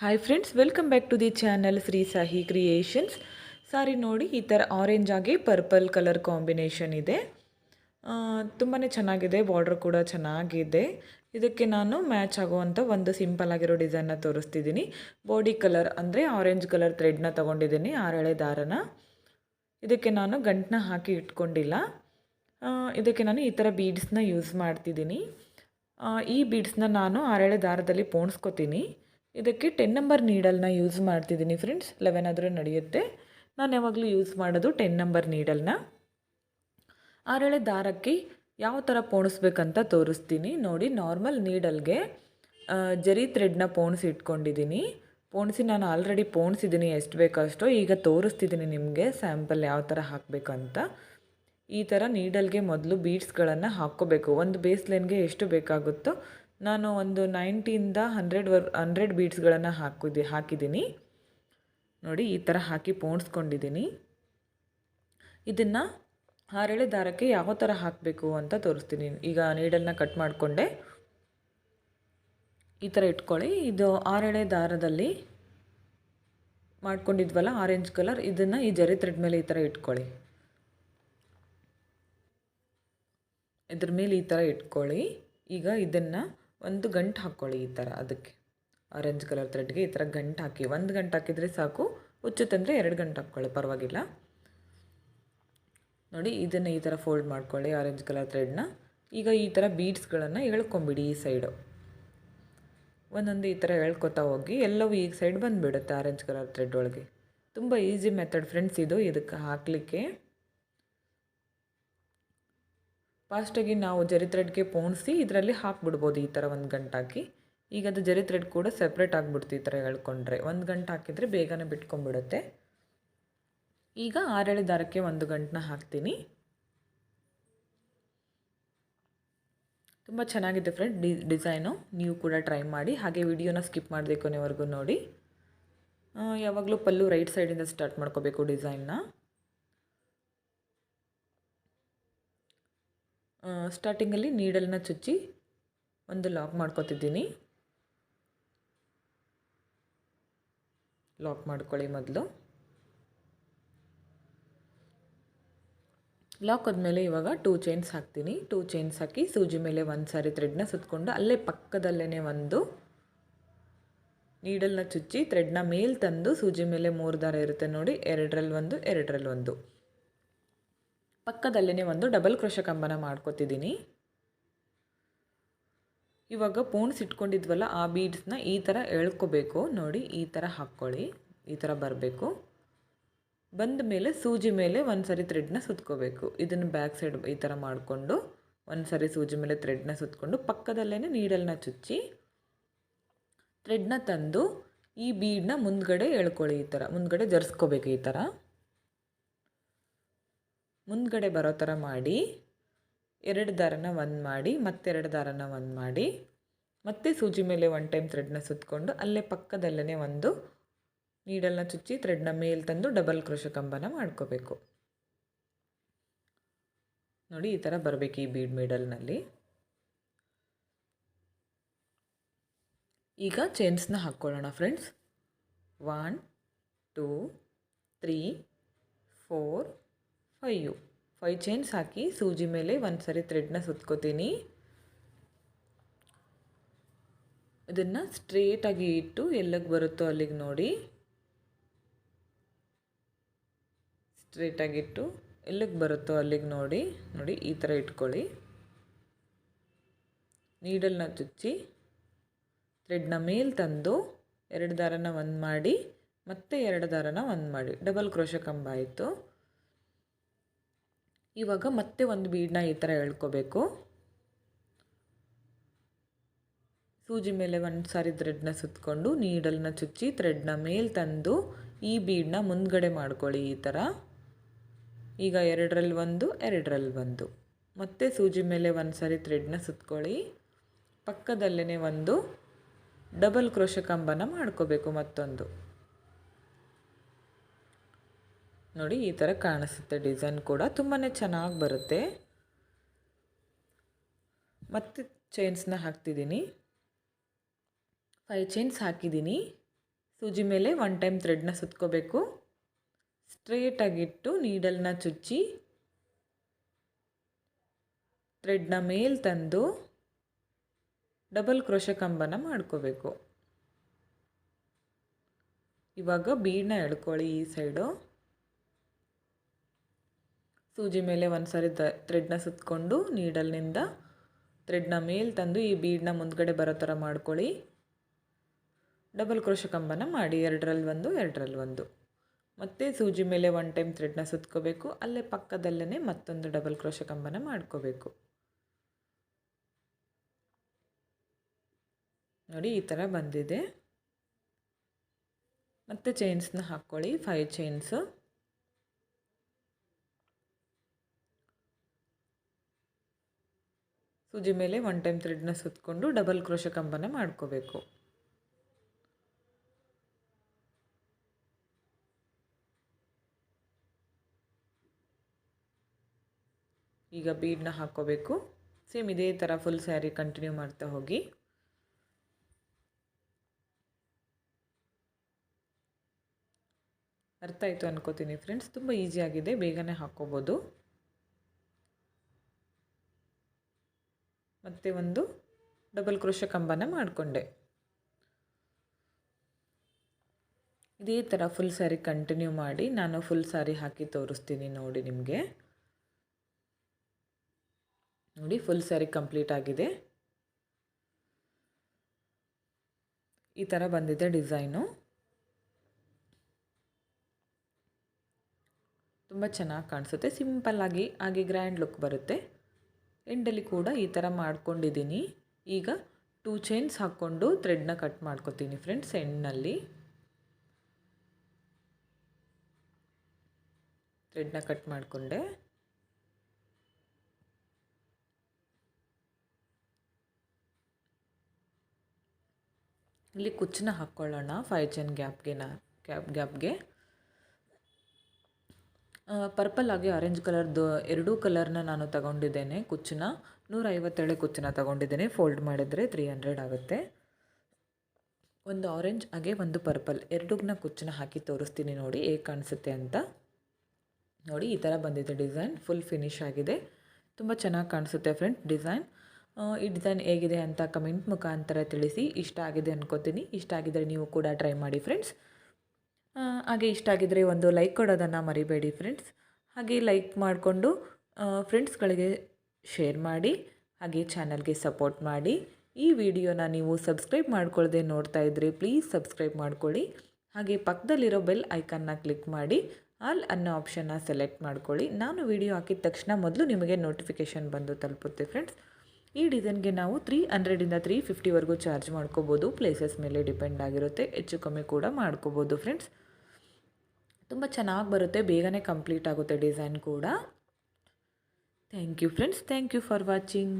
Hi friends welcome back to the channel Shri Sahi creations sari ನೋಡಿ ಈ ಥರ orange ಆಗಿ ಪರ್ಪಲ್ ಕಲರ್ ಕಾಂಬಿನೇಷನ್ ಇದೆ. ತುಂಬಾ ಚೆನ್ನಾಗಿದೆ ಬಾರ್ಡ್ರ್ ಕೂಡ ಚೆನ್ನಾಗಿದೆ. ಇದಕ್ಕೆ ನಾನು ಮ್ಯಾಚ್ ಆಗುವಂಥ ಒಂದು ಸಿಂಪಲ್ ಆಗಿರೋ ಡಿಸೈನ್ನ ತೋರಿಸ್ತಿದ್ದೀನಿ ಬಾಡಿ ಕಲರ್ ಅಂದರೆ ಆರೆಂಜ್ ಕಲರ್ ಥ್ರೆಡ್ನ ತೊಗೊಂಡಿದ್ದೀನಿ ಆರಳೆ ದಾರನ. ಇದಕ್ಕೆ ನಾನು ಗಂಟನ್ನ ಹಾಕಿ ಇಟ್ಕೊಂಡಿಲ್ಲ. ಇದಕ್ಕೆ ನಾನು ಈ ಥರ ಬೀಡ್ಸ್ನ ಯೂಸ್ ಮಾಡ್ತಿದ್ದೀನಿ ಈ ಬೀಡ್ಸ್ನ ನಾನು ಆರಳೆ ದಾರದಲ್ಲಿ ಪೋಣಿಸ್ಕೊತೀನಿ. ಇದಕ್ಕೆ ಟೆನ್ ನಂಬರ್ ನೀಡಲ್ನ ಯೂಸ್ ಮಾಡ್ತಿದ್ದೀನಿ ಫ್ರೆಂಡ್ಸ್ ಲೆವೆನ್ ಆದರೂ ನಡೆಯುತ್ತೆ. ನಾನು ಯಾವಾಗಲೂ ಯೂಸ್ ಮಾಡೋದು ಟೆನ್ ನಂಬರ್ ನೀಡಲ್ನ ಆರೆಳೆ ದಾರಕ್ಕೆ ಯಾವ ಥರ ಪೋಣಿಸ್ಬೇಕಂತ ತೋರಿಸ್ತೀನಿ. ನೋಡಿ ನಾರ್ಮಲ್ ನೀಡಲ್ಗೆ ಜರಿ ಥ್ರೆಡ್ನ ಪೋಣಿಸಿ ಇಟ್ಕೊಂಡಿದ್ದೀನಿ. ಪೋಣಿಸಿ ನಾನು ಆಲ್ರೆಡಿ ಪೋಣಿಸಿದ್ದೀನಿ ಎಷ್ಟು ಬೇಕಷ್ಟೋ, ಈಗ ತೋರಿಸ್ತಿದ್ದೀನಿ ನಿಮಗೆ ಸ್ಯಾಂಪಲ್ ಯಾವ ಥರ ಹಾಕಬೇಕಂತ. ಈ ಥರ ನೀಡಲ್ಗೆ ಮೊದಲು ಬೀಡ್ಸ್ಗಳನ್ನು ಹಾಕ್ಕೋಬೇಕು. ಒಂದು ಬೇಸ್ ಲೈನ್ಗೆ ಎಷ್ಟು ಬೇಕಾಗುತ್ತೋ ನಾನು ಒಂದು ನೈಂಟಿಯಿಂದ ಹಂಡ್ರೆಡ್ ವರ್, ಹಂಡ್ರೆಡ್ ಬೀಡ್ಸ್ಗಳನ್ನು ಹಾಕಿದ್ದೆ, ಹಾಕಿದ್ದೀನಿ. ನೋಡಿ, ಈ ಥರ ಹಾಕಿ ಪೋಣಿಸ್ಕೊಂಡಿದ್ದೀನಿ. ಇದನ್ನು ಹಾರೆಳೆ ದಾರಕ್ಕೆ ಯಾವ ಥರ ಹಾಕಬೇಕು ಅಂತ ತೋರಿಸ್ತೀನಿ. ಈಗ ನೀಡಲ್ನ ಕಟ್ ಮಾಡಿಕೊಂಡೆ. ಈ ಥರ ಇಟ್ಕೊಳ್ಳಿ. ಇದು ಆರೆಳೆ ದಾರದಲ್ಲಿ ಮಾಡ್ಕೊಂಡಿದ್ವಲ್ಲ, ಆರೆಂಜ್ ಕಲರ್, ಇದನ್ನು ಈ ಜರಿ ಥ್ರೆಡ್ ಮೇಲೆ ಈ ಥರ ಇಟ್ಕೊಳ್ಳಿ. ಇದ್ರ ಮೇಲೆ ಈ ಥರ ಇಟ್ಕೊಳ್ಳಿ. ಈಗ ಇದನ್ನು ಒಂದು ಗಂಟು ಹಾಕ್ಕೊಳ್ಳಿ ಈ ಥರ ಅದಕ್ಕೆ. ಆರೆಂಜ್ ಕಲರ್ ಥ್ರೆಡ್ಗೆ ಈ ಥರ ಗಂಟು ಹಾಕಿ, ಒಂದು ಗಂಟು ಹಾಕಿದರೆ ಸಾಕು ಹುಚ್ಚುತ್ತಂದರೆ ಎರಡು ಗಂಟು ಹಾಕ್ಕೊಳ್ಳಿ, ಪರವಾಗಿಲ್ಲ. ನೋಡಿ, ಇದನ್ನು ಈ ಥರ ಫೋಲ್ಡ್ ಮಾಡ್ಕೊಳ್ಳಿ ಆರೆಂಜ್ ಕಲರ್ ಥ್ರೆಡ್ನ ಈಗ ಈ ಥರ ಬೀಡ್ಸ್ಗಳನ್ನು ಎಳ್ಕೊಂಬಿಡಿ ಈ ಸೈಡು ಒಂದೊಂದು ಈ ಥರ ಎಳ್ಕೊತಾ ಹೋಗಿ, ಎಲ್ಲವೂ ಈಗ ಸೈಡ್ ಬಂದುಬಿಡುತ್ತೆ ಆರೆಂಜ್ ಕಲರ್ ಥ್ರೆಡ್ ಒಳಗೆ. ತುಂಬ ಈಸಿ ಮೆಥಡ್ ಫ್ರೆಂಡ್ಸ್ ಇದು, ಇದಕ್ಕೆ ಹಾಕಲಿಕ್ಕೆ. ಫಾಸ್ಟಾಗಿ ನಾವು ಜರಿ ಥ್ರೆಡ್ಗೆ ಪೋಣಿಸಿ ಇದರಲ್ಲಿ ಹಾಕ್ಬಿಡ್ಬೋದು ಈ ಥರ ಒಂದು ಗಂಟಾಕಿ. ಈಗ ಅದು ಜರಿ ಥ್ರೆಡ್ ಕೂಡ ಸಪ್ರೇಟ್ ಆಗಿಬಿಡ್ತು ಈ ಥರ ಹೇಳ್ಕೊಂಡ್ರೆ. ಒಂದು ಗಂಟೆ ಹಾಕಿದರೆ ಬೇಗನೆ ಬಿಟ್ಕೊಂಡ್ಬಿಡುತ್ತೆ. ಈಗ ಆರೇಳೆ ದಾರಕ್ಕೆ ಒಂದು ಗಂಟನ್ನ ಹಾಕ್ತೀನಿ. ತುಂಬ ಚೆನ್ನಾಗಿದೆ ಫ್ರೆಂಡ್ ಡಿ ಡಿಸೈನು ನೀವು ಕೂಡ ಟ್ರೈ ಮಾಡಿ. ಹಾಗೆ ವಿಡಿಯೋನ ಸ್ಕಿಪ್ ಮಾಡದೆ ಕೊನೆವರೆಗೂ ನೋಡಿ. ಯಾವಾಗಲೂ ಪಲ್ಲು ರೈಟ್ ಸೈಡಿಂದ ಸ್ಟಾರ್ಟ್ ಮಾಡ್ಕೋಬೇಕು ಡಿಸೈನ್ನ ಸ್ಟಾರ್ಟಿಂಗಲ್ಲಿ ನೀಡಲನ್ನ ಚುಚ್ಚಿ ಒಂದು ಲಾಕ್ ಮಾಡ್ಕೊತಿದ್ದೀನಿ. ಲಾಕ್ ಮಾಡ್ಕೊಳ್ಳಿ ಮೊದಲು. ಲಾಕ್ ಆದಮೇಲೆ ಇವಾಗ ಟೂ ಚೈನ್ಸ್ ಹಾಕ್ತೀನಿ. ಟೂ ಚೈನ್ಸ್ ಹಾಕಿ ಸೂಜಿ ಮೇಲೆ ಒಂದು ಸಾರಿ ಥ್ರೆಡ್ನ ಸುತ್ತಕೊಂಡು ಅಲ್ಲೇ ಪಕ್ಕದಲ್ಲೇ ಒಂದು ನೀಡಲ್ನ ಚುಚ್ಚಿ ಥ್ರೆಡ್ನ ಮೇಲೆ ತಂದು ಸೂಜಿ ಮೇಲೆ ಮೂರು ದಾರ ಇರುತ್ತೆ ನೋಡಿ ಎರಡರಲ್ಲಿ ಒಂದು ಎರಡರಲ್ಲಿ ಒಂದು. ಪಕ್ಕದಲ್ಲೇ ಒಂದು ಡಬಲ್ ಕ್ರೋಶ ಕಂಬನ ಮಾಡ್ಕೊತಿದ್ದೀನಿ. ಇವಾಗ ಪೋಣ್ಸ್ ಇಟ್ಕೊಂಡಿದ್ವಲ್ಲ ಆ ಬೀಡ್ಸ್ನ ಈ ಥರ ಎಳ್ಕೋಬೇಕು. ನೋಡಿ, ಈ ಥರ ಹಾಕ್ಕೊಳ್ಳಿ, ಈ ಥರ ಬರಬೇಕು. ಬಂದ ಮೇಲೆ ಸೂಜಿ ಮೇಲೆ ಒಂದು ಸರಿ ಥ್ರೆಡ್ನ ಸುತ್ಕೋಬೇಕು. ಇದನ್ನು ಬ್ಯಾಕ್ ಸೈಡ್ ಈ ಥರ ಮಾಡಿಕೊಂಡು ಒಂದು ಸರಿ ಸೂಜಿ ಮೇಲೆ ಥ್ರೆಡ್ನ ಸುತ್ಕೊಂಡು ಪಕ್ಕದಲ್ಲೇ ನೀಡಲ್ನ ಚುಚ್ಚಿ ಥ್ರೆಡ್ನ ತಂದು ಈ ಬೀಡನ್ನ ಮುಂದ್ಗಡೆ ಎಳ್ಕೊಳ್ಳಿ ಈ ಥರ ಮುಂದ್ಗಡೆ ಜರ್ಸ್ಕೋಬೇಕು ಈ ಥರ ಮುಂದ್ಗಡೆ ಬರೋ ಥರ ಮಾಡಿ, ಎರಡು ದಾರನ ಒಂದು ಮಾಡಿ, ಮತ್ತೆರಡು ದಾರನ ಒಂದು ಮಾಡಿ, ಮತ್ತೆ ಸೂಜಿ ಮೇಲೆ ಒನ್ ಟೈಮ್ ಥ್ರೆಡ್ನ ಸುತ್ತಕೊಂಡು ಅಲ್ಲೇ ಪಕ್ಕದಲ್ಲೇ ಒಂದು ನೀಡಲ್ನ ಚುಚ್ಚಿ ಥ್ರೆಡ್ನ ಮೇಲೆ ತಂದು ಡಬಲ್ ಕ್ರೋಶ ಕಂಬನ ಮಾಡ್ಕೋಬೇಕು. ನೋಡಿ, ಈ ಥರ ಬರಬೇಕು ಈ ಬೀಡ್ ಮಿಡಲ್ನಲ್ಲಿ ಈಗ ಚೈನ್ಸ್ನ ಹಾಕ್ಕೊಳ್ಳೋಣ friends one two three four five. Five chains ಹಾಕಿ ಸೂಜಿ ಮೇಲೆ ಒಂದು ಸರಿ ಥ್ರೆಡ್ನ ಸುತ್ಕೋತೀನಿ. ಇದನ್ನು ಸ್ಟ್ರೇಟಾಗಿ ಇಟ್ಟು ಎಲ್ಲಿಗೆ ಬರುತ್ತೋ ಅಲ್ಲಿಗೆ ನೋಡಿ. ಸ್ಟ್ರೇಟಾಗಿಟ್ಟು ಎಲ್ಲಿಗೆ ಬರುತ್ತೋ ಅಲ್ಲಿಗೆ ನೋಡಿ. ನೋಡಿ, ಈ ಥರ ಇಟ್ಕೊಳ್ಳಿ. ನೀಡಲ್ನ ಚುಚ್ಚಿ ಥ್ರೆಡ್ನ ಮೇಲೆ ತಂದು ಎರಡು ದಾರನ ಒಂದು ಮಾಡಿ, ಮತ್ತೆ ಎರಡು ದಾರನ ಒಂದು ಮಾಡಿ. ಡಬಲ್ ಕ್ರೋಶ ಕಂಬ ಆಯಿತು. ಇವಾಗ ಮತ್ತೆ ಒಂದು ಬೀಡನ್ನ ಈ ಥರ ಎಳ್ಕೋಬೇಕು. ಸೂಜಿ ಮೇಲೆ ಒಂದು ಸಾರಿ ಥ್ರೆಡ್ನ ಸುತ್ತಕೊಂಡು ನೀಡಲ್ನ ಚುಚ್ಚಿ ಥ್ರೆಡ್ನ ಮೇಲೆ ತಂದು ಈ ಬೀಡನ್ನ ಮುಂದ್ಗಡೆ ಮಾಡ್ಕೊಳ್ಳಿ ಈ ಥರ. ಈಗ ಎರಡರಲ್ಲಿ ಒಂದು ಎರಡರಲ್ಲಿ ಒಂದು. ಮತ್ತೆ ಸೂಜಿ ಮೇಲೆ ಒಂದು ಸಾರಿ ಥ್ರೆಡ್ನ ಸುತ್ಕೊಳ್ಳಿ. ಪಕ್ಕದಲ್ಲೇ ಒಂದು ಡಬಲ್ ಕ್ರೋಶ ಕಂಬನ ಮಾಡ್ಕೋಬೇಕು ಮತ್ತೊಂದು. ನೋಡಿ, ಈ ಥರ ಕಾಣಿಸುತ್ತೆ ಡಿಸೈನ್ ಕೂಡ. ತುಂಬಾ ಚೆನ್ನಾಗಿ ಬರುತ್ತೆ. ಮತ್ತೆ ಚೈನ್ಸ್ನ ಹಾಕ್ತಿದ್ದೀನಿ. ಫೈವ್ ಚೈನ್ಸ್ ಹಾಕಿದ್ದೀನಿ. ಸೂಜಿ ಮೇಲೆ ಒನ್ ಟೈಮ್ ಥ್ರೆಡ್ನ ಸುತ್ಕೋಬೇಕು. ಸ್ಟ್ರೇಟಾಗಿಟ್ಟು ನೀಡಲ್ನ ಚುಚ್ಚಿ ಥ್ರೆಡ್ನ ಮೇಲೆ ತಂದು ಡಬಲ್ ಕ್ರೋಶ ಕಂಬನ ಮಾಡ್ಕೋಬೇಕು. ಇವಾಗ ಬೀಡನ್ನ ಎಳ್ಕೊಳ್ಳಿ ಈ ಸೈಡು ಸೂಜಿ ಮೇಲೆ ಒಂದು ಸಾರಿ ಥ್ರೆಡ್ನ ಸುತ್ತಕೊಂಡು ನೀಡಲ್ನಿಂದ ಥ್ರೆಡ್ನ ಮೇಲೆ ತಂದು ಈ ಬೀಡನ್ನ ಮುಂದ್ಗಡೆ ಬರೋ ಥರ ಮಾಡ್ಕೊಳ್ಳಿ. ಡಬಲ್ ಕ್ರೋಶ ಕಂಬನ ಮಾಡಿ ಎರಡರಲ್ಲಿ ಒಂದು ಎರಡರಲ್ಲಿ ಒಂದು. ಮತ್ತೆ ಸೂಜಿ ಮೇಲೆ ಒನ್ ಟೈಮ್ ಥ್ರೆಡ್ನ ಸುತ್ಕೋಬೇಕು. ಅಲ್ಲೇ ಪಕ್ಕದಲ್ಲೇ ಮತ್ತೊಂದು ಡಬಲ್ ಕ್ರೋಶ ಕಂಬನ ಮಾಡ್ಕೋಬೇಕು. ನೋಡಿ, ಈ ಥರ ಬಂದಿದೆ. ಮತ್ತು ಚೈನ್ಸ್ನ ಹಾಕ್ಕೊಳ್ಳಿ ಫೈವ್ ಚೈನ್ಸು ಸೂಜಿ ಮೇಲೆ ಒನ್ ಟೈಮ್ ಥ್ರೆಡ್ನ ಸುತ್ತಕೊಂಡು ಡಬಲ್ ಕ್ರೋಶ ಕಂಬನ ಮಾಡ್ಕೋಬೇಕು. ಈಗ ಬೀಡನ್ನ ಹಾಕ್ಕೋಬೇಕು ಸೇಮ್ ಇದೇ ಥರ ಫುಲ್ ಸ್ಯಾರಿ ಕಂಟಿನ್ಯೂ ಮಾಡ್ತಾ ಹೋಗಿ. ಅರ್ಥ ಆಯಿತು ಅನ್ಕೋತೀನಿ ಫ್ರೆಂಡ್ಸ್ ತುಂಬ ಈಸಿಯಾಗಿದೆ ಬೇಗನೆ ಹಾಕ್ಕೋಬೋದು ಮತ್ತು ಒಂದು ಡಬಲ್ ಕ್ರೋಶ ಕಂಬನ ಮಾಡಿಕೊಂಡೆ. ಇದೇ ಥರ ಫುಲ್ ಸ್ಯಾರಿ ಕಂಟಿನ್ಯೂ ಮಾಡಿ ನಾನು ಫುಲ್ ಸ್ಯಾರಿ ಹಾಕಿ ತೋರಿಸ್ತೀನಿ ನೋಡಿ ನಿಮಗೆ. ನೋಡಿ ಫುಲ್ ಸ್ಯಾರಿ ಕಂಪ್ಲೀಟ್ ಆಗಿದೆ. ಈ ಥರ ಬಂದಿದೆ ಡಿಸೈನು ತುಂಬ ಚೆನ್ನಾಗಿ ಕಾಣಿಸುತ್ತೆ. ಸಿಂಪಲ್ಲಾಗಿ ಹಾಗೆ ಗ್ರ್ಯಾಂಡ್ ಲುಕ್ ಬರುತ್ತೆ. ಎಂಡಲ್ಲಿ ಕೂಡ ಈ ಥರ ಮಾಡ್ಕೊಂಡಿದ್ದೀನಿ. ಈಗ ಟೂ ಚೈನ್ಸ್ ಹಾಕ್ಕೊಂಡು ಥ್ರೆಡ್ನ ಕಟ್ ಮಾಡ್ಕೊತೀನಿ ಫ್ರೆಂಡ್ಸ್ ಎಂಡ್ನಲ್ಲಿ. ಥ್ರೆಡ್ನ ಕಟ್ ಮಾಡಿಕೊಂಡೆ. ಇಲ್ಲಿ ಕುಚ್ಚನ್ನ ಹಾಕ್ಕೊಳ್ಳೋಣ ಫೈವ್ ಚೈನ್ ಗ್ಯಾಪ್ಗೆ ನಾ ಗ್ಯಾಪ್ ಗ್ಯಾಪ್ಗೆ ಪರ್ಪಲ್ ಆಗಿ ಆರೆಂಜ್ ಕಲರ್ದು ಎರಡೂ ಕಲರ್ನ ನಾನು ತಗೊಂಡಿದ್ದೇನೆ ಕುಚ್ಚನ್ನ. ನೂರೈವತ್ತೇಳೆ ಕುಚ್ಚನ್ನ ತಗೊಂಡಿದ್ದೇನೆ. ಫೋಲ್ಡ್ ಮಾಡಿದರೆ ತ್ರೀ ಹಂಡ್ರೆಡ್ ಆಗುತ್ತೆ. ಒಂದು ಆರೆಂಜ್ ಹಾಗೆ ಒಂದು ಪರ್ಪಲ್ ಎರಡೂಗ್ನ ಕುಚ್ಚನ್ನ ಹಾಕಿ ತೋರಿಸ್ತೀನಿ ನೋಡಿ ಹೇಗೆ ಕಾಣಿಸುತ್ತೆ ಅಂತ. ನೋಡಿ, ಈ ಥರ ಬಂದಿದೆ ಡಿಸೈನ್ ಫುಲ್ ಫಿನಿಶ್ ಆಗಿದೆ. ತುಂಬ ಚೆನ್ನಾಗಿ ಕಾಣಿಸುತ್ತೆ ಫ್ರೆಂಡ್ ಡಿಸೈನ್ ಈ ಡಿಸೈನ್ ಹೇಗಿದೆ ಅಂತ ಕಮೆಂಟ್ ಮುಖಾಂತರ ತಿಳಿಸಿ. ಇಷ್ಟ ಆಗಿದೆ ಅನ್ಕೋತೀನಿ. ಇಷ್ಟ ಆಗಿದರೆ ನೀವು ಕೂಡ ಟ್ರೈ ಮಾಡಿ ಫ್ರೆಂಡ್ಸ್ ಹಾಗೆ ಇಷ್ಟ ಆಗಿದ್ದರೆ ಒಂದು ಲೈಕ್ ಕೊಡೋದನ್ನು ಮರಿಬೇಡಿ ಫ್ರೆಂಡ್ಸ್ ಹಾಗೆ ಲೈಕ್ ಮಾಡಿಕೊಂಡು ಫ್ರೆಂಡ್ಸ್ಗಳಿಗೆ ಶೇರ್ ಮಾಡಿ, ಹಾಗೆ ಚಾನಲ್ಗೆ ಸಪೋರ್ಟ್ ಮಾಡಿ. ಈ ವಿಡಿಯೋನ ನೀವು ಸಬ್ಸ್ಕ್ರೈಬ್ ಮಾಡ್ಕೊಳ್ಳದೆ ನೋಡ್ತಾ ಇದ್ದರೆ ಪ್ಲೀಸ್ ಸಬ್ಸ್ಕ್ರೈಬ್ ಮಾಡ್ಕೊಳ್ಳಿ. ಹಾಗೆ ಪಕ್ಕದಲ್ಲಿರೋ ಬೆಲ್ ಐಕನ್ನ ಕ್ಲಿಕ್ ಮಾಡಿ ಆಲ್ ಅನ್ನೋ ಆಪ್ಷನ್ನ ಸೆಲೆಕ್ಟ್ ಮಾಡ್ಕೊಳ್ಳಿ. ನಾನು ವಿಡಿಯೋ ಹಾಕಿದ ತಕ್ಷಣ ಮೊದಲು ನಿಮಗೆ ನೋಟಿಫಿಕೇಷನ್ ಬಂದು ತಲುಪುತ್ತೆ ಫ್ರೆಂಡ್ಸ್ ಈ ಡಿಸೈನ್ಗೆ ನಾವು ತ್ರೀ ಹಂಡ್ರೆಡಿಂದ ತ್ರೀ ಫಿಫ್ಟಿವರೆಗೂ ಚಾರ್ಜ್ ಮಾಡ್ಕೋಬೋದು. ಪ್ಲೇಸಸ್ ಮೇಲೆ ಡಿಪೆಂಡ್ ಆಗಿರುತ್ತೆ. ಹೆಚ್ಚು ಕಮ್ಮಿ ಕೂಡ ಮಾಡ್ಕೋಬೋದು ಫ್ರೆಂಡ್ಸ್ ತುಂಬ ಚೆನ್ನಾಗಿ ಬರುತ್ತೆ. ಬೇಗನೆ ಕಂಪ್ಲೀಟ್ ಆಗುತ್ತೆ ಡಿಸೈನ್ ಕೂಡ. Thank you friends thank you for watching